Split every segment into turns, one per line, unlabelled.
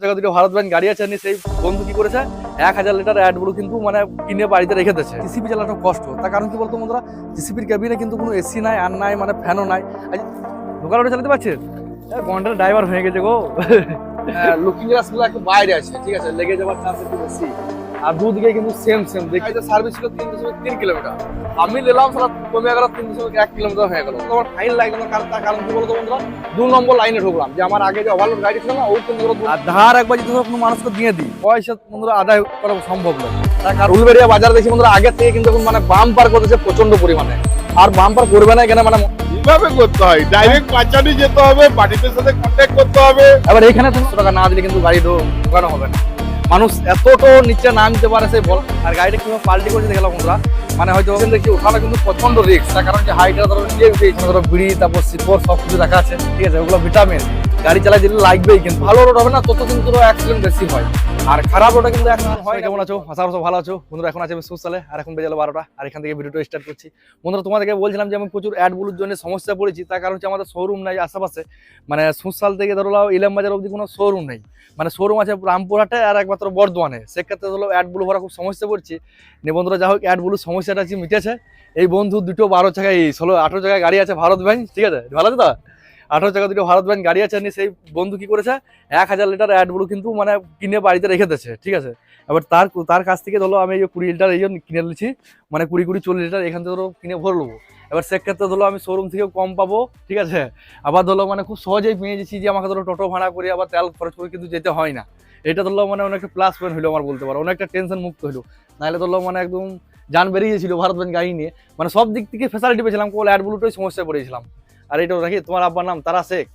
জায়গা দুটো ভারত ব্যাংক গাড়ি আছে সেই বন্ধু কি করেছে? এক হাজার লিটার অ্যাডগুলো কিন্তু মানে কিনে বাড়িতে রেখে দিয়েছে। জিসিপি চালানো কষ্ট। তার কারণ কি বলতো বন্ধুরা? জিসিপির ক্যাবিনে কিন্তু কোনো এসি নাই আর নাই মানে ফ্যানও নাই। লোকাল চালাতে পারছেন গন্ডার ড্রাইভার হয়ে গেছে গো। লুকিং গ্লাসগুলো একটু বাইরে আছে ঠিক আছে? লেগে যাওয়ার চান্স একটু বেশি। আর দুদিকে কিন্তু সেম সেম দেখি। যে সার্ভিস ছিল তিন দশমিক তিন কিলোমিটার। আমি নিলাম সারা কমে গেল তিন দশমিক এক কিলোমিটার হয়ে গেল। তোমার ফাইন লাগে না? কারণ তার কারণ কি বলতো বন্ধুরা? দু নম্বর লাইনে ঢুকলাম। যে আমার আগে যে ওভারলোড গাড়ি ছিল না ওই কিন্তু আর ধার একবার যদি কোনো মানুষকে দিয়ে দিই। পয়সা বন্ধুরা আদায় করা সম্ভব নয় তার কারণ উলবেড়িয়া বাজার দেখি বন্ধুরা আগে থেকে কিন্তু এখন মানে বাম পার করতেছে প্রচণ্ড পরিমাণে। আর বাম পার করবে না কেন? মানে
কীভাবে করতে হয়? ডাইরেক্ট পাঁচানি যেতে হবে পার্টিদের সাথে কন্ট্যাক্ট করতে হবে।
এবার এখানে তিনশো টাকা না দিলে কিন্তু গাড়ি ঢোকানো হবে না। মানুষ এতটো নিচে নামতে পারে সেই বল আর গাড়িটা কীভাবে পাল্টি করছে দেখলাম আমরা। মানে হয়তো দেখি ওঠাটা কিন্তু প্রচণ্ড রিক্স তার কারণ যে হাইটটা ধরো উঠেছে ধরো বিড়ি, তারপর শিপর সব কিছু রাখা আছে, ঠিক আছে, ওগুলো ভিটামিন গাড়ি চালাই দিলে লাগবেই কিন্তু। ভালো রোড হবে না তত কিন্তু অ্যাক্সিডেন্ট বেশি হয়। আর খারাপ রোডে কিন্তু এখন হয় কেমন আছো? আশা করছ ভালো আছো। বন্ধুরা এখন আছে আমি সুসালে আর এখন বেজে গেলো বারোটা। আর এখান থেকে ভিডিওটা স্টার্ট করছি। বন্ধুরা তোমাদেরকে বলছিলাম যে আমি প্রচুর অ্যাডগুলোর জন্য সমস্যা পড়েছি। তার কারণ হচ্ছে আমাদের শোরুম নাই আশেপাশে। মানে সুসাল থেকে ধরো ইলাম বাজার অবধি কোনো শোরুম নেই। মানে শোরুম আছে রামপুরহাটে আর একমাত্র বর্ধমানে। সেক্ষেত্রে ধরো অ্যাডগুলো ভরা খুব সমস্যা পড়ছি। নিয়ে বন্ধুরা যা হোক অ্যাডগুলোর সমস্যাটা আছে মিটেছে। এই বন্ধু দুটো বারো এই ষোলো আঠেরো জায়গায় গাড়ি আছে ভারত ব্যাংক ঠিক আছে? ভালো আছে তো? আঠেরো চাকা দুটো ভারত ব্যাংক গাড়ি আছে সেই বন্ধু কি করেছে? এক হাজার লিটার অ্যাডগুলো কিন্তু মানে কিনে বাড়িতে রেখে দিয়েছে, ঠিক আছে? এবার তার তার কাছ থেকে ধরো আমি এই যে কুড়ি লিটার এই জন্য কিনে নিচ্ছি মানে কুড়ি কুড়ি চল্লিশ লিটার, এখান থেকে ধরো কিনে ভরে নেব। এবার সেক্ষেত্রে ধরো আমি শোরুম থেকে কম পাবো, ঠিক আছে? আবার ধরো মানে খুব সহজেই পেয়ে যাচ্ছি যে আমাকে ধরো টোটো ভাড়া করে আবার তেল খরচ করে কিন্তু যেতে হয় না। এটা ধরলো মানে অনেকটা প্লাস পয়েন্ট হলো আমার বলতে পারো, অনেকটা টেনশন মুক্ত হলো। নাহলে ধরলো মানে একদম যান বেরিয়ে গেছিল ভারত ব্যাংক গাড়ি নিয়ে। মানে সব দিক থেকে ফেসিলিটি পেয়েছিলাম কোল অ্যাডগুলোটাই সমস্যায় পড়েছিলাম। আর এটাও রাখি তোমার আব্বার নাম তারা শেখ।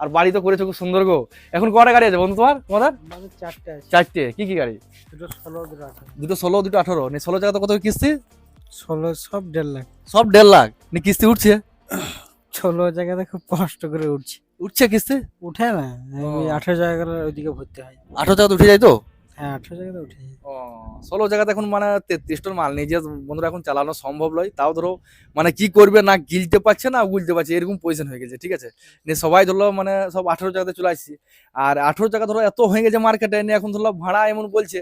আর বাড়ি তো করেছ খুব সুন্দর গো। এখন কটা গাড়ি আছে বন্ধু তোমার? তোমাদের?
চারটে
কি কি গাড়ি?
দুটো ষোলো দুটো আঠারো।
দুটো ষোলো দুটো আঠারো। নি ষোলো জায়গাতে কত কিস্তি?
ষোলো সব দেড় লাখ।
সব দেড় লাখ? নি কিস্তি উঠছে?
ষোলো জায়গাতে খুব কষ্ট করে উঠছে।
উঠছে কিস্তি?
উঠে না। আঠেরো জায়গার ওইদিকে ভর্তি হয়।
আঠারো জায়গাতে উঠে যায় তো?
হ্যাঁ আঠেরো জায়গাতে উঠে
ও, ষোলো জায়গাতে এখন মানে তেত্রিশ টন মাল নিজে বন্ধুরা এখন চালানো সম্ভব নয়, তাও ধরো মানে কি করবে না গিলতে পারছে না গুলতে পারছে, এরকম পজিশন হয়ে গেছে, ঠিক আছে? নিয়ে সবাই ধরলো মানে সব আঠেরো জায়গাতে চলে আসছি। আর আঠেরো জায়গা ধরো এত হয়ে গেছে মার্কেটে নিয়ে এখন ধরলো ভাড়া এমন বলছে,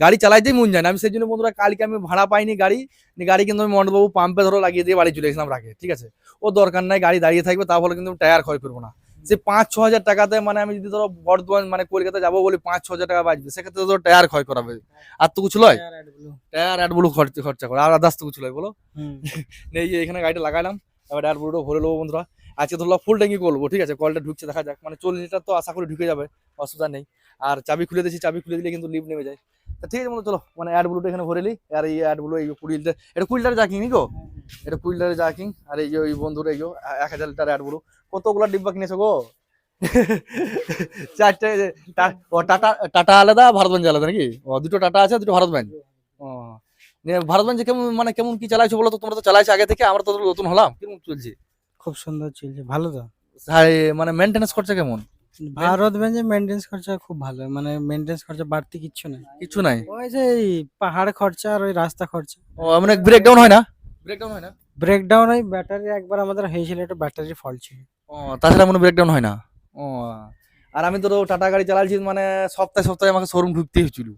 গাড়ি চালাইতেই মন যায় না। আমি সেই জন্য বন্ধুরা কালকে আমি ভাড়া পাইনি গাড়ি গাড়ি কিন্তু আমি মন্ডবাবু পাম্পে ধরো লাগিয়ে দিয়ে বাড়ি চলে গেছিলাম রাখে ঠিক আছে? ও দরকার নাই, গাড়ি দাঁড়িয়ে থাকবে তাহলে কিন্তু টায়ার ক্ষয় করব না। সে পাঁচ ছ হাজার টাকাতে মানে আমি যদি ধরো বর্ধমান মানে কলকাতা যাব বলি পাঁচ ছ হাজার টাকা বাঁচবে সেক্ষেত্রে ধরো টায়ার ক্ষয় করাবে। আর তো কিছু লয়? টায়ার অ্যাড ব্লু খরচা খরচা করে। আর আদার্স তো কিছু লয় বলো? এই যে এখানে গাড়িটা লাগাইলাম। এবার অ্যাড ব্লুটা ভরে নেব বন্ধুরা। আজকে ধরো ফুল ট্যাঙ্কি করব, ঠিক আছে? কলটা ঢুকছে, দেখা যাক। মানে চল্লিশ লিটার তো আশা করি ঢুকে যাবে, অসুবিধা নেই। আর চাবি খুলে দিয়েছি, চাবি খুলে দিলে কিন্তু লিভ নেমে যায়। তা ঠিক আছে বন্ধু, চলো মানে অ্যাড ব্লুটা এখানে ভরে নি আর এই অ্যাড ব্লু এই কুড়ি লিটার এটা কুড়ি লিটার জাকিং গো? এটা কুড়ি লিটার জাকিং আর এই যে ওই বন্ধুর এই এক হাজার লিটার অ্যাড ব্লু কতগুলো ডিব্বা কিনেছো গো? চারটে ও টাটা টাটা আলাদা, ভারত বেঞ্জ আলাদা নাকি? ও, দুটো টাটা আছে, দুটো ভারত বেঞ্জ ও, নিয়ে ভারত কেমন মানে কেমন কি চালাইছো বলো তো? তোমরা তো চালাইছো আগে থেকে, আমরা তো নতুন হলাম, কেমন চলছে?
খুব সুন্দর চলছে ভালো তো।
মানে মেনটেন্স খরচা কেমন?
ভারত বেঞ্চে মেনটেন্স খরচা খুব ভালো মানে মেনটেন্স খরচা বাড়তি কিচ্ছু নাই।
কিছু নাই?
ওই যে এই পাহাড় খরচা আর ওই রাস্তা খরচা।
ও মানে ব্রেকডাউন হয় না? ব্রেকডাউন হয় না?
ব্রেকডাউন ওই ব্যাটারি একবার আমাদের হয়েছিল একটা ব্যাটারি ফল্ট ছিল।
ও তাছাড়া কোনো ব্রেকডাউন হয় না? ও আর আমি ধরো টাটা গাড়ি চালাচ্ছি মানে সপ্তাহে সপ্তাহে আমাকে শোরুম ঢুকতে হয়েছিল।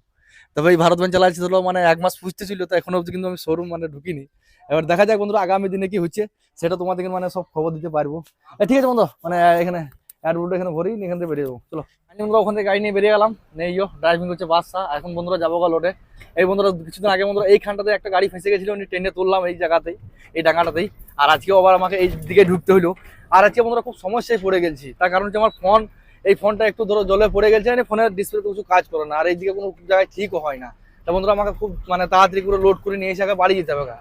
তবে এই ভারত বেঞ্চ চালাচ্ছি ধরো মানে এক মাস পুষতে ছিল, তো এখনও অব্দি কিন্তু আমি শোরুম মানে ঢুকিনি। এবার দেখা যাক বন্ধুরা, আগামী দিনে কি হচ্ছে, সেটা তোমাদেরকে মানে সব খবর দিতে পারব। ঠিক আছে বন্ধু মানে এখানে অ্যাডবুলটা এখানে ভরি, এখান থেকে বেরিয়ে যাব। চলো। আমি বন্ধুরা ওখান থেকে গাড়ি নিয়ে বেরিয়ে গেলাম নেইও ড্রাইভিং করছে বাসটা। এখন বন্ধুরা যাব গা লোডে এই বন্ধুরা, কিছুদিন আগে বন্ধুরা এইখানটাতে একটা গাড়ি ফেসে গেছিল উনি ট্রেনে তুললাম এই জায়গাতেই, এই ডাঙ্গাটাতেই। আর আজকেও আবার আমাকে এই দিকে ঢুকতে হইল। আর আজকে বন্ধুরা খুব সমস্যায় পড়ে গেছি তার কারণ হচ্ছে আমার ফোন এই ফোনটা একটু ধরো জলে পড়ে গেছে মানে ফোনের ডিসপ্লে কিছু কাজ করে না। আর এইদিকে কোনো জায়গায় ঠিকও হয় না। তা বন্ধুরা আমাকে খুব মানে তাড়াতাড়ি করে লোড করে নিয়ে এসে আগে বাড়ি যেতে হবে।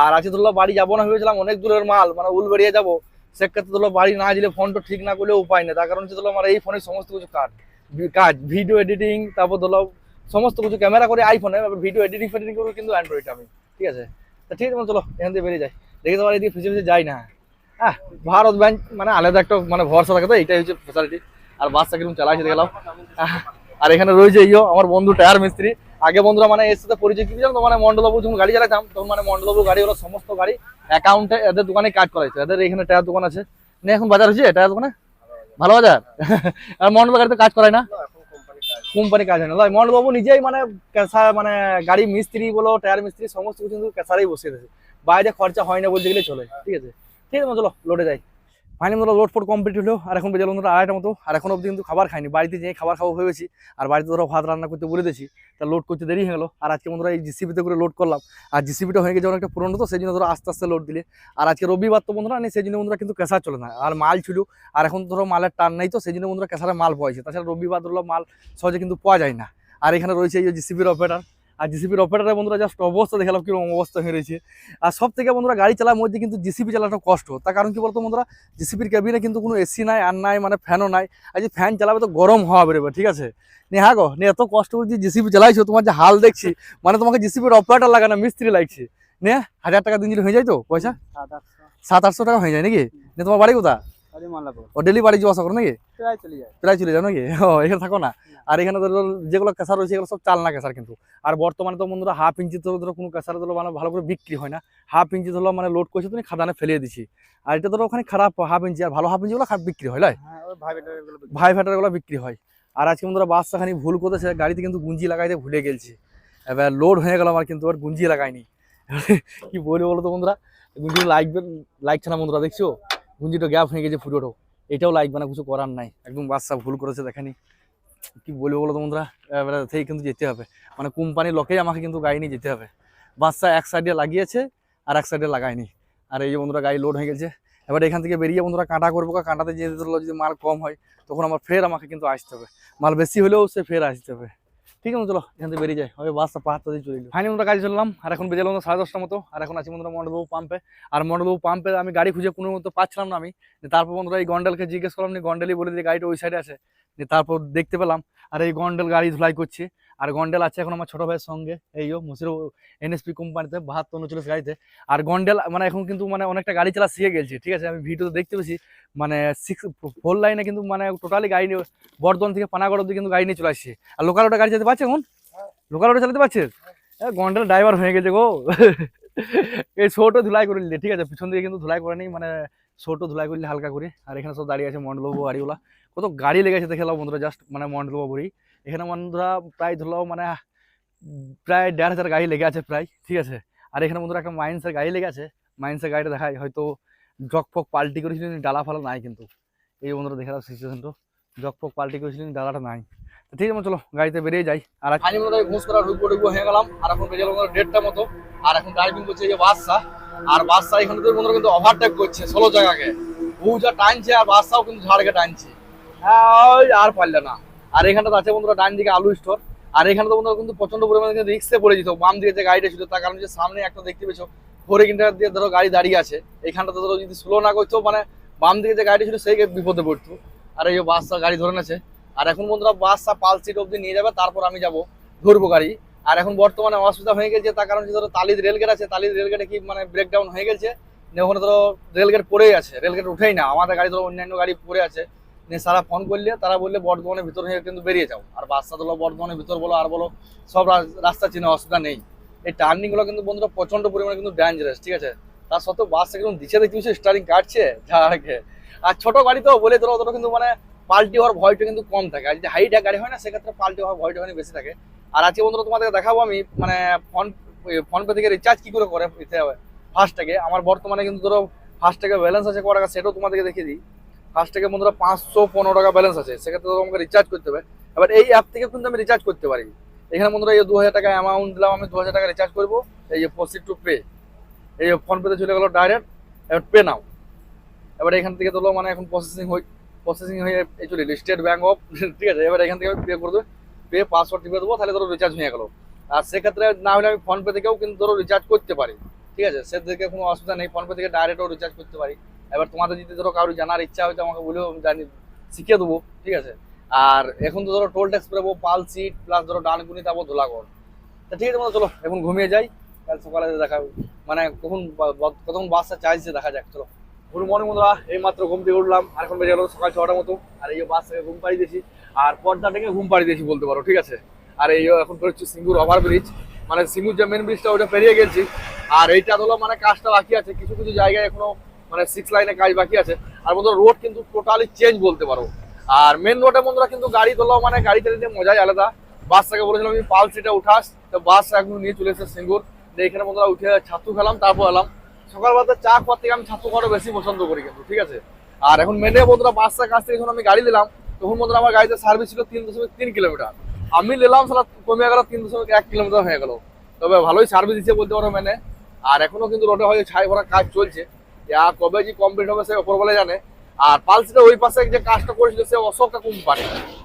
আর আজকে ধরলো বাড়ি যাব না ভেবেছিলাম, অনেক দূরের মাল মানে উলবেড়িয়ে যাব। সেক্ষেত্রে ধরলো বাড়ি না দিলে ফোনটা ঠিক না করলে উপায় নেই। তার কারণ হচ্ছে ধরো আমার এই ফোনের সমস্ত কিছু কাজ। কাজ ভিডিও এডিটিং তারপর ধরো সমস্ত কিছু ক্যামেরা করে আইফোনে ভিডিও এডিটিং ফেডিটিং করব কিন্তু অ্যান্ড্রয়েড আমি। ঠিক আছে? তা ঠিক আছে চলো এখান থেকে বেরিয়ে যাই। দেখে তোমার এদিকে ফিসে ফিসে যাই না। হ্যাঁ ভারত ব্যাংক মানে আলাদা একটা মানে ভরসা থাকে তো, এইটাই হচ্ছে ফেসিলিটি আর বাসটা কীরকম চালাইছে দেখলাম আহ, আর এখানে রয়েছে ইয়ো আমার বন্ধু টায়ার মিস্ত্রি। আগে বন্ধুরা মানে এর সাথে পরিচয় কি জানো মানে মন্ডলবাবু যখন গাড়ি চালাতাম তখন মানে মন্ডলবাবু গাড়ি ওরা সমস্ত গাড়ি। অ্যাকাউন্টে এদের দোকানে কাজ করাইছে এদের এখানে টায়ার দোকান আছে। না এখন বাজার হয়েছে টায়ার দোকানে? ভালো বাজার? আর মন্ডল গাড়িতে কাজ করায় না? কোম্পানি কাজ হয় না। লয় মন্ডল নিজেই মানে ক্যাসার মানে গাড়ি মিস্ত্রি বলো টায়ার মিস্ত্রি সমস্ত কিছু কিন্তু ক্যাসারেই বসিয়ে দিয়েছে। বাইরে খরচা হয় না বলতে গেলে চলে। ঠিক আছে? ঠিক আছে চলো লোডে যাই। ফাইনালি বন্ধুরা লোড ফোড কমপ্লিট হলো। আর এখন বেজে বন্ধুরা আড়াইটা মতো। আর এখন অবধি কিন্তু খাবার খাইনি। বাড়িতে যেয়ে খাবার খাব ভেবেছি। আর বাড়িতে ধরো ভাত রান্না করতে বলে দিয়েছি। তা লোড করতে দেরি হয়ে গেলো। আর আজকে বন্ধুরা এই জিসিপিতে করে লোড করলাম। আর জিসিপিটা হয়ে গেছে অনেকটা পুরনো তো সেই জন্য ধরো আস্তে আস্তে লোড দিলে। আর আজকে রবিবার তো বন্ধুরা নেই সেই জন্য বন্ধুরা কিন্তু ক্যাসার চলে না। আর মাল ছিল। আর এখন ধরো মালের টান নেই তো সেই জন্য বন্ধুরা ক্যাসারে মাল পাওয়া যায় তাছাড়া রবিবার ধরো মাল সহজে কিন্তু পাওয়া যায় না। আর এখানে রয়েছে এই জিসিপির অপারেটার আর জিসিপির অপারেটারের বন্ধুরা জাস্ট অবস্থা দেখালাম কীরকম অবস্থা হয়ে রয়েছে। আর সব থেকে বন্ধুরা গাড়ি চালার মধ্যে কিন্তু জিসিপি চালাটা কষ্ট। তার কারণ কি বলতো বন্ধুরা? জিসিপির ক্যাবিনে কিন্তু কোনো এসি নাই আর নাই মানে ফ্যানও নাই। আর যে ফ্যান চালাবে তো গরম হওয়া বেরোবে ঠিক আছে? নে হ্যাঁ গো নে এত কষ্ট করে যে জিসিপি চালাইছো তোমার যে হাল দেখছি মানে তোমাকে জিসিপির অপারেটার লাগানো মিস্ত্রি লাগছে। নে হাজার টাকা দিন দিলে হয়ে যায় তো পয়সা?
সাত আটশো।
টাকা হয়ে যায় নাকি? নে তোমার বাড়ি কোথা
আরে মালাপুর
ও ডেলি বাড়ি যাওয়া আসা করো নাকি?
প্রায় চলে
চলে যাও নাকি? ও এখানে থাকো না। আর এখানে ধরো যেগুলো কেসার রয়েছে এগুলো সব চালনা কেসার কিন্তু। আর বর্তমানে তো বন্ধুরা হাফ ইঞ্চি তো ধরো কোনো কেসার ধরো মানে ভালো করে বিক্রি হয় না। হাফ ইঞ্চি ধরো মানে লোড করছে তুমি খাদানে ফেলিয়ে দিছি। আর এটা ধরো ওখানে খারাপ হাফ ইঞ্চি আর ভালো হাফ ইঞ্চিগুলো খারাপ বিক্রি হয় লাই
হ্যাঁ ভাই
ফ্যাটারগুলো বিক্রি হয়। আর আজকে বন্ধুরা বাসটাখানি ভুল করেছে গাড়িতে কিন্তু গুঞ্জি লাগাইতে ভুলে গেছি এবার লোড হয়ে গেল আমার কিন্তু আর গুঞ্জি লাগাইনি। কি বলি বলো তো বন্ধুরা? গুঞ্জি লাগবে লাগছে না বন্ধুরা দেখছ? গুঞ্জিটা গ্যাপ হয়ে গেছে পুরোটো এটাও লাগবে না কিছু করার নাই। একদম বাচ্চা ভুল করেছে, দেখানি কি বলব বলো তো বন্ধুরা? এবারে সেই কিন্তু যেতে হবে। মানে কোম্পানির লোকেই আমাকে কিন্তু গাড়ি নিয়ে যেতে হবে। বাচ্চা এক সাইডে লাগিয়েছে আর এক সাইডে লাগায়নি। আর এই যে বন্ধুরা, গাড়ি লোড হয়ে গেছে। এবার এখান থেকে বেরিয়ে বন্ধুরা, কাঁটা করব। কাঁটাতে যেতে যদি মাল কম হয়, তখন আমার ফের আমাকে কিন্তু আসতে হবে। মাল বেশি হলেও সে ফের আসতে হবে। ঠিক আছে, চলো, এখান থেকে বেরিয়ে যায় ওই বাসটা পাহাড় দিয়ে চলে ফাইনালি আমরা গাড়ি চললাম। আর এখন বেজে সাড়ে দশটার মতো। আর এখন আছি বন্ধুরা মন্ডলবাবু পাম্পে আর মন্ডলবাবু পাম্পে আমি গাড়ি খুঁজে কোনো মতো পাচ্ছিলাম না আমি। তারপর বন্ধুরা এই গন্ডেলকে জিজ্ঞেস করলাম নি গন্ডেলই বলে দিয়ে গাড়িটা ওই সাইডে আছে। তারপর দেখতে পেলাম, আর, এই গন্ডেল গাড়ি ধুলাই করছে। আর গন্ডেল আছে এখন আমার ছোট ভাইয়ের সঙ্গে। এইও মুসির এনএসপি কোম্পানিতে, বাহাত্তর, উনচল্লিশ গাড়িতে। আর গন্ডেল মানে এখন কিন্তু মানে অনেকটা গাড়ি চালা শিখে গেছে, ঠিক আছে? আমি ভিডিওতে দেখতে পেয়েছি মানে সিক্স ফোর লাইনে কিন্তু মানে টোটালি গাড়ি নিয়ে, বর্ধমান থেকে পানাগড় অব্দি কিন্তু গাড়ি নিয়ে চলে আসছে। আর লোকাল ওটা গাড়ি যেতে পারছে এখন? লোকাল ওটা চালাতে পারছে? গন্ডেল ড্রাইভার হয়ে গেছে গো। এই ছোট ধুলাই করে নিলে, ঠিক আছে? পিছন দিকে কিন্তু ধুলাই করে নি মানে ছোট ধুলাই করলে হালকা করে। আর এখানে সব দাঁড়িয়ে আছে মন্ডলবাবু গাড়িগুলা কত গাড়ি লেগেছে দেখে নাও বন্ধুরা জাস্ট মানে মন্ডলবাবুরই এখানে বন্ধুরা প্রায় ধরলাম মানে প্রায় দেড় হাজার গাড়ি লেগে আছে প্রায়, ঠিক আছে? আর এখানে বন্ধুরা একটা মাইন্সের গাড়ি লেগে আছে। মাইন্সের গাড়িটা দেখায় হয়তো জক ফক পাল্টি করেছিলেন ডালা ফালা নাই কিন্তু। এই বন্ধুরা দেখে দাও সিচুয়েশনটা জক ফক পাল্টি করেছিলেন ডালাটা নাই। ঠিক আছে, চলো গাড়িতে বেরিয়ে যাই। আর আজ মনে হয় ঘুষ করা ঢুকবো ঢুকবো হয়ে গেলাম। আর এখন বেজে গেল দেড়টা মতো। আর এখন ড্রাইভিং করছে এই বাসটা আর বাসটা এখানে তো বন্ধুরা কিন্তু ওভারটেক করছে ষোলো জায়গাকে। বউ যা টানছে আর বাসটাও কিন্তু ঝাড়কে টানছে। আর পারলে না। আর এখানটা আছে বন্ধুরা ডান দিকে আলু স্টোর আর এখানে তো বন্ধুরা কিন্তু প্রচণ্ড পরিমাণে কিন্তু রিক্সে পড়ে যেত। বাম দিকে যে গাড়িটা ছিল, তার কারণ সামনে একটা দেখতে পেছো ফোর কিলোমিটার দিয়ে ধরো গাড়ি দাঁড়িয়ে আছে। এখানটাতে ধরো যদি স্লো না করতো মানে বাম দিকে যে গাড়ি ছিল, সেই বিপদে পড়তো। আর এই বাসটা গাড়ি ধরে নেছে আর এখন বন্ধুরা বাসটা পাল সিট অব্দি নিয়ে যাবে, তারপর আমি যাব ধরবো গাড়ি। আর এখন বর্তমানে অসুবিধা হয়ে গেছে, তার কারণ ধরো তালিদ রেলগেট আছে তালিদ রেলগেটে কি মানে ব্রেকডাউন হয়ে গেছে। ওখানে ধরো রেলগেট পড়েই আছে রেলগেট উঠেই না। আমাদের গাড়ি ধরো অন্যান্য গাড়ি পড়ে আছে। নিয়ে সারা ফোন করলে তারা বললে, বর্ধমানের ভিতর হয়ে কিন্তু বেরিয়ে যাও। আর বাসটা ধরো বর্ধমানের ভিতর বলো আর বলো, সব রাস- রাস্তা চিনে অসুবিধা নেই। এই টার্নিংগুলো কিন্তু বন্ধুরা প্রচণ্ড পরিমাণে কিন্তু ডেঞ্জারাস ঠিক আছে? তার সত্ত্বেও বাসটা কিন্তু দিচ্ছে দেখতে স্টারিং কাটছে ঝাড়কে আর ছোট গাড়ি তো বলে ধরো ধরো কিন্তু মানে পাল্টি হওয়ার ভয়টা কিন্তু কম থাকে। আর যদি হাইট গাড়ি হয় না, সেক্ষেত্রে পাল্টি হওয়ার ভয়টা ওখানে বেশি থাকে। আর আজকে বন্ধুরা তোমাদের দেখাবো আমি মানে ফোন ফোন পে থেকে রিচার্জ কী করে করে ফার্স্টটাকে আমার বর্তমানে কিন্তু ধরো ফার্স্টটাকে ব্যালেন্স আছে টাকা, সেটাও তোমাদেরকে দেখিয়ে দিই। ফার্স্টটাকে বন্ধুরা পাঁচশো পনেরো টাকা ব্যালেন্স আছে, সেক্ষেত্রে ধরো আমাকে রিচার্জ করতে হবে। এবার এই অ্যাপ থেকে কিন্তু আমি রিচার্জ করতে পারি। এখানে বন্ধুরা এই দু হাজার টাকা অ্যামাউন্ট দিলাম, আমি দু হাজার টাকা রিচার্জ করব। এই যে প্রসিড টু পে এই ফোনপেতে চলে গেলো ডাইরেক্ট এবার পে নাও এবার এখান থেকে ধরো মানে এখন প্রসেসিং হয়ে প্রসেসিং হয়ে এই চলে স্টেট ব্যাঙ্ক অফ ঠিক আছে? এবার এখান থেকে পে করে দেবে পে পাসওয়ার্ড টিপে দেবো, তাহলে ধরো রিচার্জ হয়ে গেলো। আর সেক্ষেত্রে না হলে আমি ফোনপে থেকেও কিন্তু ধরো রিচার্জ করতে পারি। ঠিক আছে? সে থেকে কোনো অসুবিধা নেই ফোনপে থেকে ডাইরেক্টও রিচার্জ করতে পারি। এবার তোমাদের যদি ধরো কারোর জানার ইচ্ছা হয়তো আমাকে বলেও আমি জানি, শিখিয়ে দেবো, ঠিক আছে? আর এখন তো ধরো টোল ট্যাক্স পেরবো পাল সিট প্লাস ধরো ডানকুনি তারপর ধোলাগড় তা ঠিক আছে চলো, এখন ঘুমিয়ে যাই। কাল সকালে দেখা মানে কখন কতক্ষণ বাসটা চাইছে দেখা যাক, চলো। গুড মর্নিং বন্ধুরা এই মাত্র ঘুম থেকে উঠলাম, আর এখন বেজে গেলো সকাল ছটার মতো, আর এই বাস থেকে ঘুম পাড়িয়ে দিয়েছি, আর পর্দা থেকে ঘুম পাড়িয়ে দিয়েছি বলতে পারো, ঠিক আছে? আর এই এখন হচ্ছে সিঙ্গুর ওভার ব্রিজ মানে সিঙ্গুর যে মেন ব্রিজটা ওটা পেরিয়ে গেছি, আর এইটা হলো মানে কাজটা বাকি আছে, কিছু কিছু জায়গায় এখনও মানে সিক্স লাইনে কাজ বাকি আছে। আর বন্ধুরা রোড কিন্তু টোটালি চেঞ্জ বলতে পারো। আর মেন রোডে বন্ধুরা কিন্তু গাড়ি তোলা মানে গাড়ি চালিয়ে মজাই আলাদা। বাসটাকে বলেছিলাম আমি পাল সিটে উঠাস। তো বাস একদম নিয়ে চলে এসেছে সিঙ্গুর। এখানে বন্ধুরা উঠে ছাতু খেলাম, তারপর এলাম। সকালবেলা চা খাওয়ার থেকে আমি ছাতু খাওয়াটা বেশি পছন্দ করি কিন্তু, ঠিক আছে? আর এখন মেনে বন্ধুরা বাসটার কাছ থেকে যখন আমি গাড়ি দিলাম তখন বন্ধুরা আমার গাড়িতে সার্ভিস ছিল তিন দশমিক তিন কিলোমিটার। আমি নিলাম সালা কমে গেল তিন দশমিক এক কিলোমিটার হয়ে গেল। তবে ভালোই সার্ভিস দিচ্ছে বলতে পারো মেনে আর এখনও কিন্তু রোডে হয়তো ছাই ভরা কাজ চলছে। কবে যে কমপ্লিট হবে সে ওপর বলে জানে। আর পালসিটা ওই পাশে যে কাজটা করেছিল, সে অশোকা কোম্পানি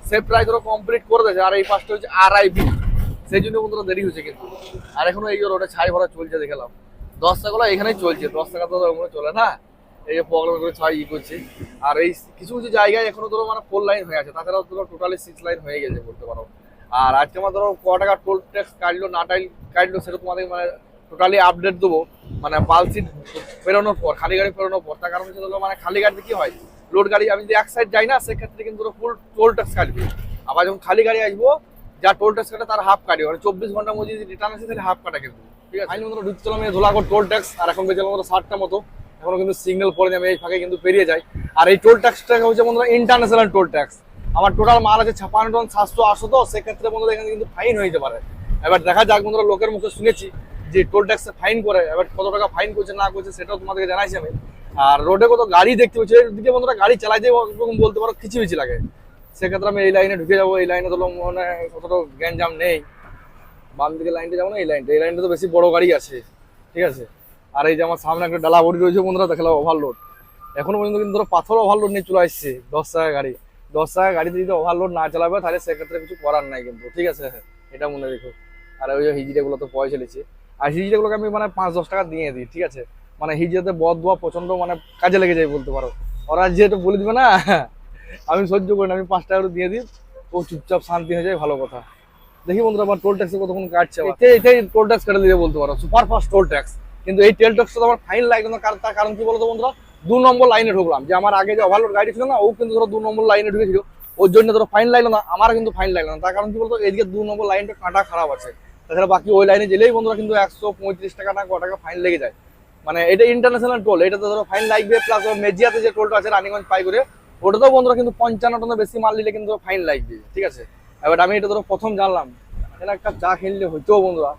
সে প্রায় ধরো কমপ্লিট করে দিয়েছে। আর এই পাশটা হচ্ছে আর আই বি সেই জন্য বন্ধুরা দেরি হয়েছে কিন্তু। আর এখনও এই রোডে ছাই ভরা চলছে, দেখলাম। দশ টাকাগুলো এখানেই চলছে। দশ টাকা তো ওখানে চলে না। এই যে প্রবলেম করে ছাই ই করছে। আর এই কিছু কিছু জায়গায় এখনও ধরো মানে ফোর লাইন হয়ে আছে। তাছাড়াও ধরো টোটালি সিক্স লাইন হয়ে গেছে বলতে পারো। আর আজকে আমার ধরো ক টাকা টোল ট্যাক্স কাটলো, না টাইল কাটলো সেটা তোমাদের মানে টোটালি আপডেট দেবো। মানে পালসিট বেরোনোর পর, খালি গাড়ি বেরোনোর পর, তার কারণ হচ্ছে মানে খালি গাড়িতে কি হয় লোড গাড়ি আমি যদি এক সাইড যাই না, সেক্ষেত্রে কিন্তু ফুল টোল ট্যাক্স কাটবে। আবার যখন খালি গাড়ি আসব, যা টোল ট্যাক্স কাটে তার হাফ কাটবে মানে চব্বিশ ঘণ্টার মধ্যে যদি রিটার্ন আসে, তাহলে হাফ কাটা কিন্তু। ঠিক আছে? আমি মতো ঢুকছিলাম এই ধোলাগড় টোল ট্যাক্স আর এখন বেজে মতো ষাটটা মতো, এখনও কিন্তু সিগন্যাল পরে আমি এই ফাঁকে কিন্তু পেরিয়ে যাই আর এই টোল ট্যাক্সটা হচ্ছে বন্ধুরা ইন্টারন্যাশনাল টোল ট্যাক্স আমার টোটাল মাল আছে ছাপান্ন টন, সাতশো, আটশো তো সেক্ষেত্রে বন্ধুরা এখানে কিন্তু ফাইন হয়ে যেতে পারে। এবার দেখা যাক বন্ধুরা, লোকের মুখে শুনেছি যে টোল ট্যাক্সে ফাইন করে, এবার কত টাকা ফাইন করছে, না করছে, সেটাও তোমাদেরকে জানাইছি আমি। আর রোডে কত গাড়ি দেখতে পাচ্ছি দিকে বন্ধুরা গাড়ি চালাই যে ওরকম বলতে পারো, কিছু লাগে। সেক্ষেত্রে আমি এই লাইনে ঢুকে যাব, এই লাইনে তো মানে অতটা গ্যাঞ্জাম নেই। বাম দিকে লাইনটা যাব না, এই লাইনটা এই লাইনটা তো বেশি বড় গাড়ি আছে, ঠিক আছে? আর এই যে আমার সামনে একটা ডালা বড়ি রয়েছে বন্ধুরা দেখলাম ওভারলোড এখনও পর্যন্ত কিন্তু ধরো পাথর ওভারলোড নিয়ে চলে আসছে, দশ টাকা গাড়ি। দশ টাকা গাড়িতে যদি ওভারলোড না চালাবে, তাহলে সেক্ষেত্রে কিছু করার নাই কিন্তু, ঠিক আছে? এটা মনে রেখো। আর ওই যে হিজড়েগুলো তো পয়সা চলেছে আর হিজড়েগুলোকে আমি মানে পাঁচ, দশ টাকা দিয়ে দিই, ঠিক আছে? মানে হিজড়েতে বদ দোয়া প্রচণ্ড মানে কাজে লেগে যায় বলতে পারো। ওরা যেহেতু বলে দিবে না, আমি সহ্য করি না, আমি পাঁচ টাকা দিয়ে দিই, ও চুপচাপ শান্তি হয়ে যায়, ভালো কথা। দেখি বন্ধুরা, আমার টোল ট্যাক্সে কতক্ষণ কাটছে। এটাই টোল ট্যাক্স কেটে দিতে বলতে পারো সুপার ফাস্ট টোল ট্যাক্স কিন্তু এই টোল ট্যাক্সটা তো আমার ফাইন লাগবে না তার কারণ কি বলতো বন্ধুরা? দু নম্বর লাইনে ঢুকলাম, যে আমার আগে যে ওভারলোড গাড়ি ছিল না, ও কিন্তু ধরো দু নম্বর লাইনে ঢুকেছিল, ওর জন্য ধরো ফাইন লাগল না আমার কিন্তু ফাইন লাগল না। তার কারণ কি বলতো, এদিকে দু নম্বর লাইনটা কাঁটা খারাপ আছে। তাছাড়া বাকি ওই লাইনে গেলেই বন্ধুরা কিন্তু একশো পঁয়ত্রিশ টাকা না ক টাকা ফাইন লেগে যায়। মানে এটা ইন্টারন্যাশনাল টোল এটা তো ধরো ফাইন লাগবে প্লাস মেজিয়াতে যে টোলটা আছে, রানীগঞ্জ পাই করে ওটাতেও বন্ধুরা কিন্তু পঞ্চান্ন টনের বেশি মাল নিলে কিন্তু ফাইন লাগবে, ঠিক আছে? এবার আমি এটা ধরো প্রথম জানলাম। এটা একটা চা খেললে হইতো বন্ধুরা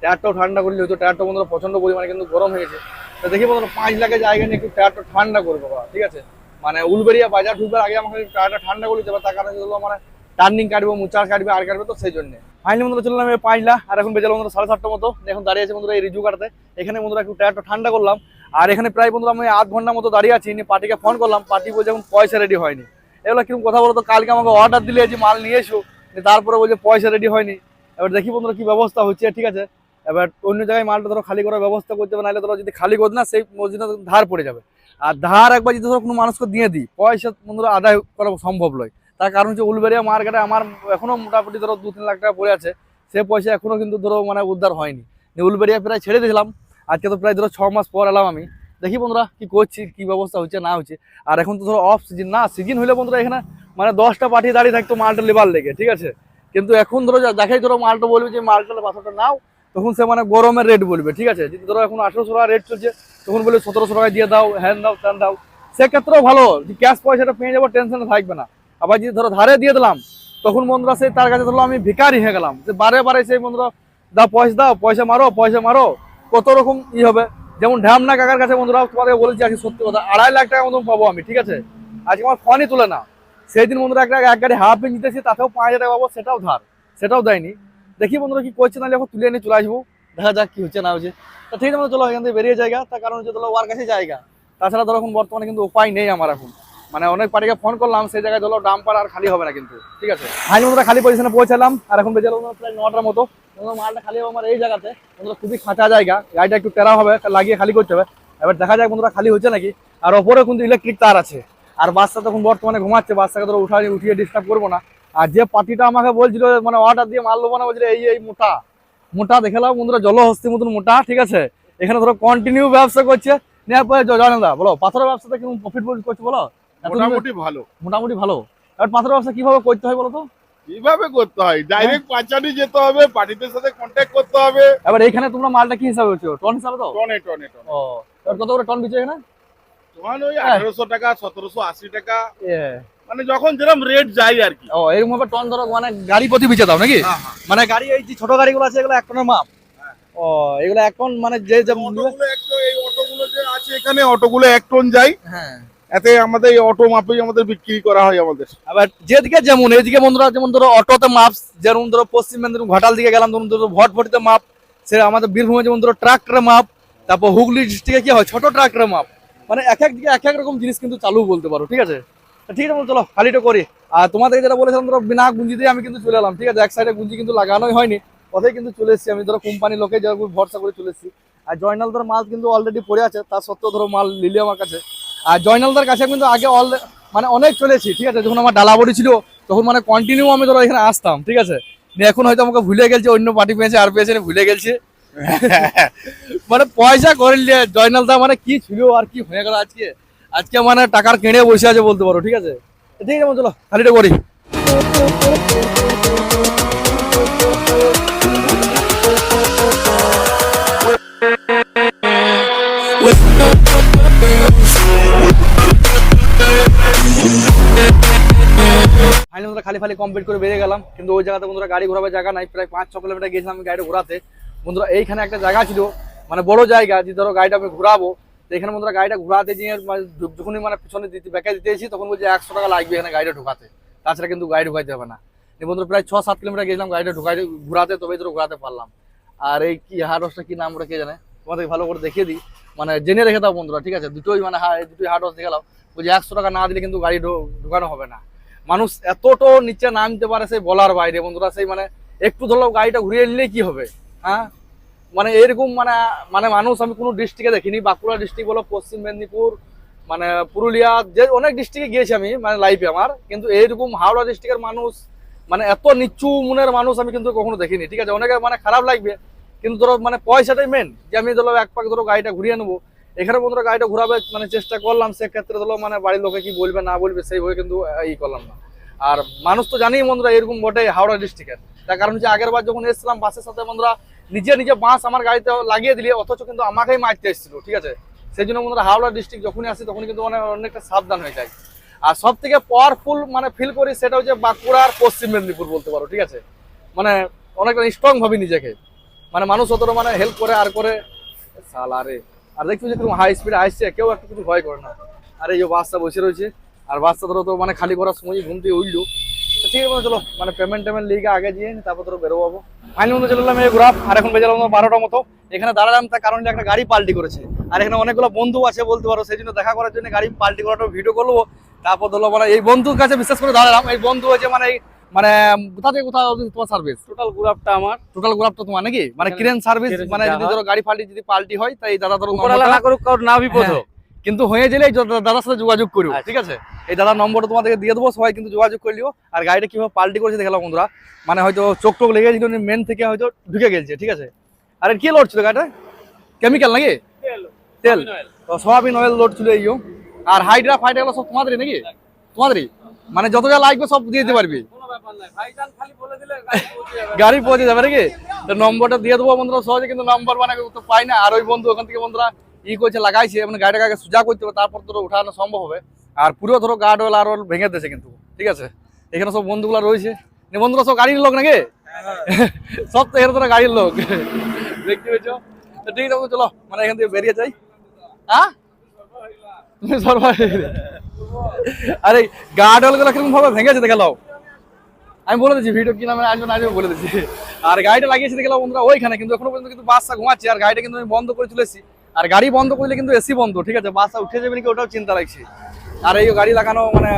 টায়ারটাও ঠান্ডা করলে হয়তো টায়ারটা বন্ধুরা প্রচণ্ড পরিমাণে কিন্তু গরম হয়ে গেছে। তো দেখি বন্ধুরা, পাঁচ লাখের জায়গা নিয়ে একটু টায়ারটা ঠান্ডা করব ঠিক আছে? মানে উলবেরিয়া বাজার ঢুকবার আগে আমাকে টায়ারটা ঠান্ডা করে দিতে তার কারণে মানে টার্নিং কাটবো, মুচার কাটবে, আর কাটবে তো সেই জন্য। ফাইনালি বন্ধুরা চললাম এই পাঁচলা, আর এখন বেজাল বন্ধুরা সাড়ে সাতটা মতো। এখন দাঁড়িয়ে আছে বন্ধুরা এই রিজু কাটতে এখানে বন্ধুরা একটু টায়ারটা ঠান্ডা করলাম। আর এখানে প্রায় বন্ধুরা আমি আধ ঘণ্টার মতো দাঁড়িয়ে আছি, নিয়ে পার্টিকে ফোন করলাম। পার্টি বলছে এখন পয়সা রেডি হয়নি। এগুলো কীরকম কথা বলতো? কালকে আমাকে অর্ডার দিলে যে মাল নিয়ে এসো তারপরে বলছে পয়সা রেডি হয়নি। এবার দেখি বন্ধুরা কি ব্যবস্থা হচ্ছে, ঠিক আছে? এবার অন্য জায়গায় মালটা ধরো খালি করার ব্যবস্থা করতে হবে, নাহলে ধরো যদি খালি করতে না, সেই মসজিদে ধার পড়ে যাবে। আর ধার একবার যদি ধরো কোনো মানুষকে দিয়ে দিই, পয়সা বন্ধুরা আদায় করা সম্ভব নয়। তার কারণ হচ্ছে উলবেরিয়া মার্কেটে আমার এখনও মোটামুটি ধরো দু তিন লাখ টাকা পড়ে আছে, সে পয়সা এখনও কিন্তু ধরো মানে উদ্ধার হয়নি। উলবেরিয়া প্রায় ছেড়ে দিয়েছিলাম, আজকে তো প্রায় ধরো ছ মাস পর এলাম আমি। দেখি বন্ধুরা কি করছি, কি ব্যবস্থা হচ্ছে, না হচ্ছে। আর এখন তো ধরো অফ সিজন না সিজন হলে বন্ধুরা এখানে মানে দশটা পাঠিয়ে দাঁড়িয়ে থাকতো মালটা লেবার লেগে, ঠিক আছে? কিন্তু এখন ধরো যাকেই ধরো মালটা বলবে যে মালটা পাথরটা নাও, তখন সে মানে গরমের রেট বলবে, ঠিক আছে? যদি ধরো এখন আঠেরোশো টাকা রেট চলছে, তখন বলে সতেরোশো টাকা দিয়ে দাও, হ্যান দাও, ত্যান দাও। সেক্ষেত্রেও ভালো ক্যাশ পয়সাটা পেয়ে যাব টেনশন থাকবে না। আবার যদি ধরো ধারে দিয়ে দিলাম, তখন বন্ধুরা সেই তার কাছে ধরো আমি ভিকারি হয়ে গেলাম। যে বারে বারে সেই বন্ধুরা, দাও পয়সা দাও, পয়সা মারো পয়সা মারো। কত রকম ই হবে। যেমন ঢ্যামনা কাকার কাছে বন্ধুরা তোমাকে বলেছি আজকে সত্যি কথা, আড়াই লাখ টাকা মতন পাবো আমি, ঠিক আছে? আজকে আমার ফোনই তুলে না। সেই দিন বন্ধুরা একটা, এক গাড়ি হাফ ইঞ্চ দিতেছি, তাতেও পাঁচ হাজার টাকা পাবো, সেটাও ধার, সেটাও দেয়নি। দেখি বন্ধুরা কি করছে, নাহলে এখন তুলে নিয়ে চলে আসব। দেখা যাক কি হচ্ছে, না হচ্ছে। তা ঠিক আছে চলো এখান থেকে বেরিয়ে জায়গা। তার কারণ হচ্ছে ধরো ওর কাছে জায়গা। তাছাড়া ধরো এখন বর্তমানে কিন্তু উপায় নেই আমার এখন। মানে অনেক পার্টিকে ফোন করলাম, সেই জায়গায় ধরো ডাম্পার আর খালি হবে না কিন্তু, ঠিক আছে? হাই বন্ধুরা খালি পজিশনে পৌঁছালাম, আর এখন বেজে প্রায় নটার মতো। মালটা খালি হবে আমার এই জায়গাতে, বন্ধুরা খুবই খাঁচা জায়গা, গাড়িটা একটু টেরা হবে, লাগিয়ে খালি করতে হবে। এবার দেখা যাক বন্ধুরা খালি হচ্ছে নাকি। আর ওপরে কিন্তু ইলেকট্রিক তার আছে। আর বাচ্চা তখন বর্তমানে ঘুমাচ্ছে বাচ্চাকে ধরো উঠাই উঠিয়ে ডিস্টার্ব করব না। আর যে পার্টিটা আমাকে বলছিল মানে অর্ডার দিয়ে মাল নেব না, বলছিল, এই এই মোটা মোটা দেখলাম বন্ধুরা, জলহস্তি মতন মোটা, ঠিক আছে? এখানে ধরো কন্টিনিউ ব্যবসা করছে, নেওয়ার পরে জয়নদা, বলো, পাথরের ব্যবসাটা কেমন প্রফিট করছে বলো?
মোটামুটি ভালো।
মোটামুটি ভালো। এবার পাথরের ব্যবসা কীভাবে করতে হয় বলো তো
কীভাবে করতে হয়? ডাইরেক্ট পাঁচানি যেতে হবে পার্টিদের সাথে কন্ট্যাক্ট করতে হবে।
এবার এখানে তোমরা মালটা কি হিসাবে হচ্ছে টন হিসাবে তো?
টনে টনে টনে।
ও এবার কত করে টন বিচে এখানে?
তোমার ওই
হ্যাঁ।
আঠারোশো টাকা সতেরোশো আশি টাকা। মানে যখন যেরকম রেট যায় আর কি।
ও এরকম ভাবে টন ধরো মানে গাড়ি প্রতি বিচে দাও নাকি? মানে গাড়ি এই যে ছোট গাড়িগুলো আছে এগুলো এক টনের মাপ। ও এগুলো এক টন মানে যে নেবে-
অটোগুলো এই অটোগুলো যে আছে এখানে অটোগুলো এক টন যায়।
হ্যাঁ।
এতে আমাদের অটো মাপেই আমাদের বিক্রি করা হয় আমাদের।
আবার যেদিকে যেমন, এইদিকে বন্ধুরা, যেমন ধরো অটোতে মাপ যেমন ধরো পশ্চিম মেদিনীপুর ঘাটাল দিকে গেলাম যেমন ধরো ভটভটিতে মাপ, সে আমাদের বীরভূমে যেমন ধরো ট্রাক্টরে মাপ, তারপর হুগলি ডিস্ট্রিক্টে কি হয়, ছোট ট্রাক্টরে মাপ। মানে এক এক দিকে এক এক রকম জিনিস কিন্তু চালু বলতে পারো, ঠিক আছে? ঠিক আছে চলো খালিটা করি। আর তোমাদের যেটা বলেছিলাম, ধরো বিনা গুঞ্জি দিয়ে আমি কিন্তু চলে এলাম, ঠিক আছে? এক সাইডে গুঞ্জি কিন্তু লাগানোই হয়নি কথাই কিন্তু চলে এসেছি আমি। ধরো কোম্পানি লোকে ভরসা করে চলে এসেছি। আর জয়নাল ধরো মাল কিন্তু অলরেডি পড়ে আছে তার সত্ত্বেও ধরো মাল লিলি আমার কাছে। আর জয়নালদার কাছে কিন্তু আগে অল মানে অনেক চলেছি, ঠিক আছে? যখন আমার ডালাবড়ি ছিল, তখন মানে কন্টিনিউ আমি ধরো এখানে আসতাম, ঠিক আছে? এখন হয়তো আমাকে ভুলে গেছে অন্য পার্টি পেয়েছে, আর পেয়েছে ভুলে গেছে মানে পয়সা করে জয়নালদা মানে কি ছিল আর কি হয়ে গেল আজকে? আজকে মানে টাকার কেড়ে বসে আছে বলতে পারো, ঠিক আছে? ঠিক আছে চলো খালিটা করি। খালি খালি কমপ্লিট করে বেরিয়ে গেলাম। কিন্তু ওই জায়গাতে বন্ধুরা গাড়ি ঘোরাবার জায়গা নাই, প্রায় পাঁচ ছ কিলোমিটার গেছিলাম গাড়ি ঘোরাতে। বন্ধুরা, এইখানে একটা জায়গা ছিল মানে বড় জায়গা, যে ধরো গাড়িটা আমি ঘোরাবো, তো এখানে বন্ধুরা গাড়িটা ঘোরাতে গিয়ে মানে যখনই মানে পিছনে দিতে ব্যাকে দিতে এসেছি, তখন বলছে একশো টাকা লাগবে এখানে গাড়িটা ঢোকাতে। তাছাড়া কিন্তু গাড়ি ঢুকাইতে হবে না। বন্ধুরা, প্রায় ছ সাত কিলোমিটার গেছিলাম গাড়িটা ঢুকাই ঘোরাতে তবে ধরো ঘোরাতে পারলাম। আর এই কি হাউসটা কি নাম ওটা কে জানে? তোমাদেরকে ভালো করে দেখিয়ে দিই। মানে জেনে রেখে দাও বন্ধুরা, ঠিক আছে? দুটোই মানে দুটোই হাউস দেখে দাও বলছে একশো টাকা না দিলে কিন্তু গাড়ি ঢোকানো হবে না। মানুষ এতটো নিচে নামতে পারে সেই বলার বাইরে, বন্ধুরা। সেই মানে একটু ধরলেও গাড়িটা ঘুরিয়ে নিলে কি হবে? হ্যাঁ? মানে এরকম মানে মানে মানুষ আমি কোনো ডিস্ট্রিক্টে দেখিনি। বাঁকুড়া ডিস্ট্রিক্ট বলো, পশ্চিম মেদিনীপুর মানে পুরুলিয়া, যে অনেক ডিস্ট্রিক্টে গিয়েছি আমি মানে লাইফে আমার। কিন্তু এইরকম হাওড়া ডিস্ট্রিক্টের মানুষ মানে এত নিচু মনের মানুষ আমি কিন্তু কখনো দেখিনি, ঠিক আছে? অনেকে মানে খারাপ লাগবে। কিন্তু ধরো মানে পয়সাটাই মেন যে আমি ধরো এক পাক ধরো গাড়িটা ঘুরিয়ে নেব এখানে বন্ধুরা গাড়িটা ঘোরাবে মানে চেষ্টা করলাম, সেক্ষেত্রে ধরো মানে বাড়ির লোকে কি বলবে, না বলবে, সেইভাবে কিন্তু ই করলাম না। আর মানুষ তো জানি বন্ধুরা, এরকম বটে হাওড়া ডিস্ট্রিক্টের তার কারণ হচ্ছে, আগের বার যখন এসেছিলাম বাসের সাথে বন্ধুরা, নিজে নিজে বাস আমার গাড়িতে লাগিয়ে দিলে, অথচ কিন্তু আমাকেই মারতে এসেছিল, ঠিক আছে? সেই জন্য বন্ধুরা, হাওড়া ডিস্ট্রিক্ট যখনই আসি, তখনই কিন্তু মানে অনেকটা সাবধান হয়ে যায় আর সব থেকে পাওয়ারফুল মানে ফিল করি, সেটা হচ্ছে বাঁকুড়ার পশ্চিম মেদিনীপুর বলতে পারো, ঠিক আছে? মানে অনেকটা স্ট্রং ভাবি নিজেকে। মানে মানুষ অতটা মানে হেল্প করে, আর করে সালারে আর দেখছ যে কীরকম হাই স্পিডে আসছে, কেউ একটা কিছু ভয় করে না। আর এই যে বাসটা বসে রয়েছে, আর বাসটা ধরো তো মানে খালি করার সময় ঘুম থেকে উঠল। ঠিক আছে, চলো মানে পেমেন্ট টেমেন্ট লিগে আগে দিয়ে তারপর ধরো বেরোবো ফাইনাল মধ্যে চলে এই ঘোরাপ আর এখন বেজে গেলাম বারোটার মতো। এখানে দাঁড়ালাম, তার কারণ একটা গাড়ি পাল্টি করেছে। আর এখানে অনেকগুলো বন্ধু আছে বলতে পারো, সেই জন্য দেখা করার জন্য গাড়ি পাল্টি করাটা ভিডিও করব। তারপর ধরো মানে এই বন্ধুর কাছে বিশ্বাস করে দাঁড়ালাম, এই বন্ধু হচ্ছে মানে মানে কোথা থেকে কোথাও তোমার সার্ভিস
টোটাল গ্রুপটা আমার।
টোটাল গ্রাফ তোমার নাকি? মানে ক্রেন সার্ভিস মানে যদি ধরো গাড়ি ফাল্টি যদি পাল্টি হয় তাই দাদা ধরো
না করুক কারোর না বিপদ
হ্যাঁ,
হোক
কিন্তু হয়ে গেলে দাদার সাথে যোগাযোগ করো
আচ্ছা।
ঠিক আছে? এই দাদার নম্বরটা তোমাদেরকে দিয়ে দেবো সবাই কিন্তু যোগাযোগ করে লিও আর গাড়িটা কীভাবে পাল্টি করেছে দেখলাম বন্ধুরা। মানে হয়তো চোখ টোক লেগে গেছিল মেন থেকে হয়তো ঢুকে গেছে ঠিক আছে? আর কি লোড ছিল গাড়িটা? কেমিক্যাল নাকি? তেল। সোয়াবিন অয়েল লোড ছিল এইও আর হাইড্রা ফাইড্রা সব তোমাদেরই নাকি? তোমাদেরই? মানে যত যা লাগবে সব দিয়ে দিতে পারবি। গাড়ি পৌঁছে যাবে। নাকি? তো নম্বরটা দিয়ে দেবো বন্ধুরা সহজে কিন্তু নম্বর মানে তো পাই না। আর ওই বন্ধু ওখান থেকে বন্ধুরা ই করছে লাগাইছে মানে গাড়িটাকে আগে সোজা করতে হবে তারপর ধরো উঠানো সম্ভব হবে। আর পুরো ধরো গার্ড ওয়েল আর ভেঙে দিয়েছে কিন্তু ঠিক আছে? এখানে সব বন্ধুগুলো রয়েছে। বন্ধুরা সব গাড়ির লোক নাকি? সব তো এখানে তোরা গাড়ির লোক। দেখতে পেয়েছ? ঠিক আছে চলো মানে এখান থেকে বেরিয়ে যাই। হ্যাঁ তুমি আরে গার্ড ওয়েলগুলো কীরকম ভাবে ভেঙেছে দেখে লাও আমি বলে দিচ্ছি ভিডিও কি নামে আসবে না আসবে বলে দিচ্ছি আর গাড়িটা লাগিয়েছি দেখলাম বন্ধুরা ওইখানে, কিন্তু এখনও পর্যন্ত কিন্তু বাসটা ঘুমাচ্ছে। আর গাড়িটা কিন্তু আমি বন্ধ করে চলেছি আর গাড়ি বন্ধ করলে কিন্তু এসি বন্ধ, ঠিক আছে? বাসটা উঠে যাবে নাকি ওটাও চিন্তা লাগছে। আর এই গাড়ি লাগানো মানে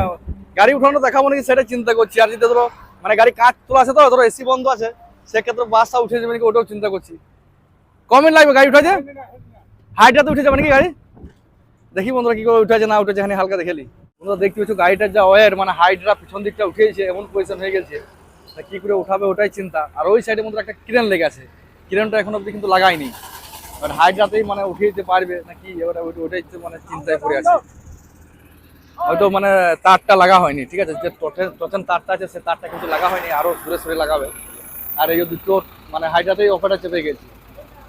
গাড়ি উঠানো দেখাবো নাকি সেটা চিন্তা করছি। আর যদি ধরো মানে গাড়ি কাঠ তোলা আছে তো, ধরো এসি বন্ধ আছে, সেক্ষেত্রে বাসটা উঠে যাবে নাকি ওটাও চিন্তা করছি। কমেন্ট লাগবে গাড়ি উঠেছে হাইটটাতে উঠে যাবে নাকি গাড়ি? দেখি বন্ধুরা কি করে উঠেছে না উঠেছে, এখানে হালকা দেখেলি বন্ধুরা দেখতে পাচ্ছ গাড়িটার যা ওয়ের মানে হাইটরা পিছন দিকটা উঠেছে এমন পজিশন হয়ে গেছে। তা কি করে উঠাবে ওটাই চিন্তা। আর ওই সাইডে মধ্যে একটা ক্রেন লেগে আছে। ক্রেনটা এখন অব্দি কিন্তু লাগায়নি। বাট হাইটরাতেই মানে উঠিয়ে দিতে পারবে নাকি ওটা ওটা- ওটাই মানে চিন্তায় পড়ে আছে। হয়তো মানে তারটা লাগা হয়নি, ঠিক আছে? যে টটেন তারটা আছে, সে তারটা কিন্তু লাগা হয়নি, আরও দূরে সরে লাগাবে। আর এই দুটো মানে হাইটরাতেই অফারটা চেপে গেছে।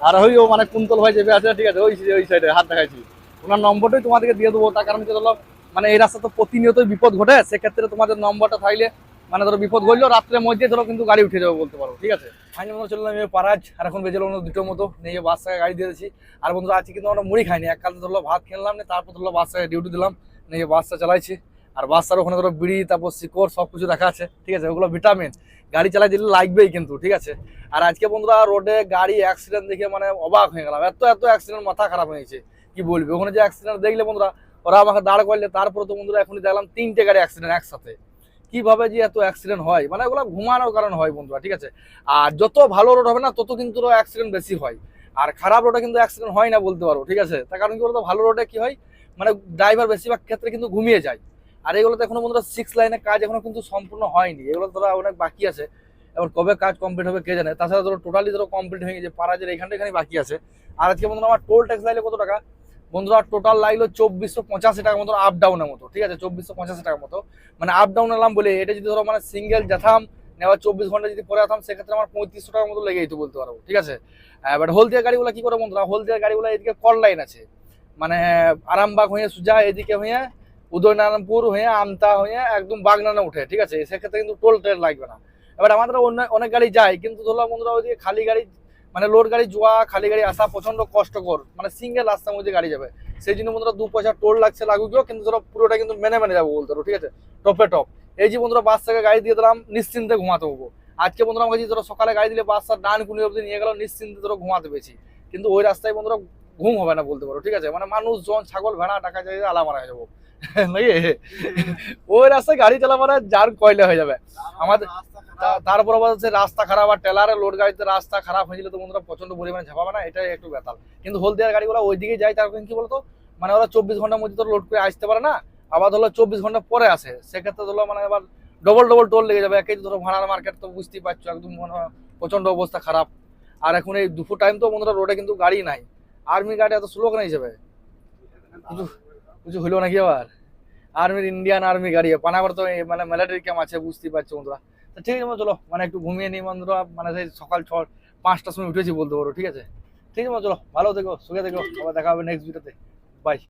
আর ওই ও মানে কুন্তল ভাই চেপে আছে, ঠিক আছে? ওই ওই সাইডে হাত দেখাচ্ছি ওনার নম্বরটাই তোমাদেরকে দিয়ে দেবো, তার কারণ হচ্ছে ধরো মানে এই রাস্তা তো প্রতিনিয়তই বিপদ ঘটে, সেক্ষেত্রে তোমাদের নম্বরটা থাকলে মানে ধরো বিপদ ঘটলো রাত্রের মধ্যে ধরো কিন্তু গাড়ি উঠে যাবে বলতে পারো, ঠিক আছে? ফাইনাল মতো চললাম পারাজ, আর এখন বেজে অন্য দুটোর মতো, নিয়ে বাস থেকে গাড়ি দিয়ে দিয়েছি। আর বন্ধুরা, আজকে কিন্তু আমরা মুড়ি খাইনি, এককাল ধরলো ভাত খেলাম না, তারপর ধরলো বাস থেকে ডিউটি দিলাম, নিয়ে বাসটা চালাইছি। আর বাসটার ওখানে ধরো বিড়ি, তারপর শিকড় সব কিছু রাখা আছে, ঠিক আছে? ওগুলো ভিটামিন গাড়ি চালাই দিলে লাগবেই কিন্তু, ঠিক আছে? আর আজকে বন্ধুরা রোডে গাড়ি অ্যাক্সিডেন্ট দেখে মানে অবাক হয়ে গেলাম। এত এত অ্যাক্সিডেন্ট মাথা খারাপ হয়েছে কি বলবি? ওখানে যে অ্যাক্সিডেন্ট দেখলে বন্ধুরা ওরা আমাকে দাঁড় করলে তারপরে তো বন্ধুরা এখনই দেখলাম তিনটে গাড়ি অ্যাক্সিডেন্ট একসাথে। কীভাবে যে এত অ্যাক্সিডেন্ট হয়? মানে ওগুলো ঘুমানোর কারণ হয় বন্ধুরা, ঠিক আছে? আর যত ভালো রোড হবে না, তত কিন্তু অ্যাক্সিডেন্ট বেশি হয়। আর খারাপ রোডে কিন্তু অ্যাক্সিডেন্ট হয় না বলতে পারো, ঠিক আছে? তার কারণ কি বলতো, ভালো রোডে কি হয়? মানে ড্রাইভার বেশিরভাগ ক্ষেত্রে কিন্তু ঘুমিয়ে যায়। আর এগুলোতে এখনও বন্ধুরা সিক্স লাইনের কাজ এখনও কিন্তু সম্পূর্ণ হয়নি। এগুলো ধরো অনেক বাকি আছে। এবার কবে কাজ কমপ্লিট হবে কে জানে? তাছাড়া ধরো টোটালি ধরো কমপ্লিট হয়ে গেছে পারাজের এখানটা এখানে বাকি আছে। আর আজকে বন্ধুরা আমার টোল ট্যাক্স লাগলে কত টাকা? বন্ধুরা টোটাল লাগল চব্বিশশো পঁচাশি টাকার মতো আপ ডাউনের মতো, ঠিক আছে? চব্বিশশো পঁচাশি টাকার মতো। মানে আপ ডাউন এলাম বলে, এটা যদি ধরো মানে সিঙ্গেল যেতাম নেওয়ার চব্বিশ ঘণ্টা যদি পরে আতাম সেক্ষেত্রে আমার পঁয়ত্রিশশো টাকার মতো লেগে যেত বলতে পারব, ঠিক আছে? বাট হলদিয়া গাড়িগুলো কী করে বন্ধুরা? হলদিয়া গাড়িগুলো এদিকে কল লাইন আছে। মানে আরামবাগ হয়ে সুজা, এদিকে হয়ে উদয়নারায়ণপুর হয়ে আমতা হয়ে একদম বাগনানে উঠে, ঠিক আছে? সেক্ষেত্রে কিন্তু টোল ট্রেন লাগবে না। এবার আমাদের অন্য, অনেক গাড়ি যায়, কিন্তু ধরো বন্ধুরা ওইদিকে খালি গাড়ি মানে লোড গাড়ি যাওয়া খালি গাড়ি আসা প্রচণ্ড কষ্টকর। মানে সিঙ্গেল রাস্তার মধ্যে গাড়ি যাবে। সেই জন্য বন্ধুরা দু পয়সা টোল লাগছে লাগুক কিন্তু ধরো পুরোটা কিন্তু মেনে মেনে যাব বলতে পারো ঠিক আছে? টপে টপ এই যে বন্ধুরা বাস থেকে গাড়ি দিয়ে দিলাম নিশ্চিন্তে ঘুমাতে হব। আজকে বন্ধুরা আমাকে ধরো সকালে গাড়ি দিলে বাসটা ডান কুনি অবধি নিয়ে গেল নিশ্চিন্তে ধরো ঘুমাতে পেয়েছি কিন্তু ওই রাস্তায় বন্ধুরা ঘুম হবে না বলতে পারো ঠিক আছে? মানে মানুষজন ছাগল ভেড়া টাকা চাই আলা মারা হয়ে যাব। নাকি? ওই রাস্তায় গাড়ি চালা মানে যার কয়লা হয়ে যাবে। আমাদের তারপর আবার হচ্ছে রাস্তা খারাপ আর টেলারে লোড গাড়িতে রাস্তা খারাপ হয়ে গেলে তো বন্ধুরা প্রচণ্ড পরিমাণে ঝাপাবে না? এটাই একটু ব্যাপার কিন্তু হলদিয়ার গাড়িগুলো ওইদিকে যায়, তার কি বলতো? মানে ওরা চব্বিশ ঘণ্টার মধ্যে তো লোড করে আসতে পারে না, আবার ধরো চব্বিশ ঘণ্টা পরে আসে। সেক্ষেত্রে ধরো মানে আবার ডবল ডবল টোল লেগে যাবে। একেই ধরো ভাড়ার মার্কেট তো বুঝতেই পারছ, একদম মনে প্রচণ্ড অবস্থা খারাপ। আর এখন এই দুপুর টাইম তো বন্ধুরা রোডে কিন্তু গাড়ি নাই। আর্মি গাড়ি এত স্লো কেন যাবে? কিছু হলো নাকি আবার? আর্মির ইন্ডিয়ান আর্মি গাড়ি, পানাগড় তো মানে মিলিটারি ক্যাম্প আছে, বুঝতেই পারছ বন্ধুরা। তো ঠিক আছে চলো। মানে একটু ঘুমিয়ে নিই বন্ধুরা মানে সেই সকাল ছ, পাঁচটার সময় উঠেছি বলতে পারো, ঠিক আছে? ঠিক আছে চলো। ভালো থেকো, সুখে থেকো। আবার দেখা হবে নেক্সট ভিডিওতে বাই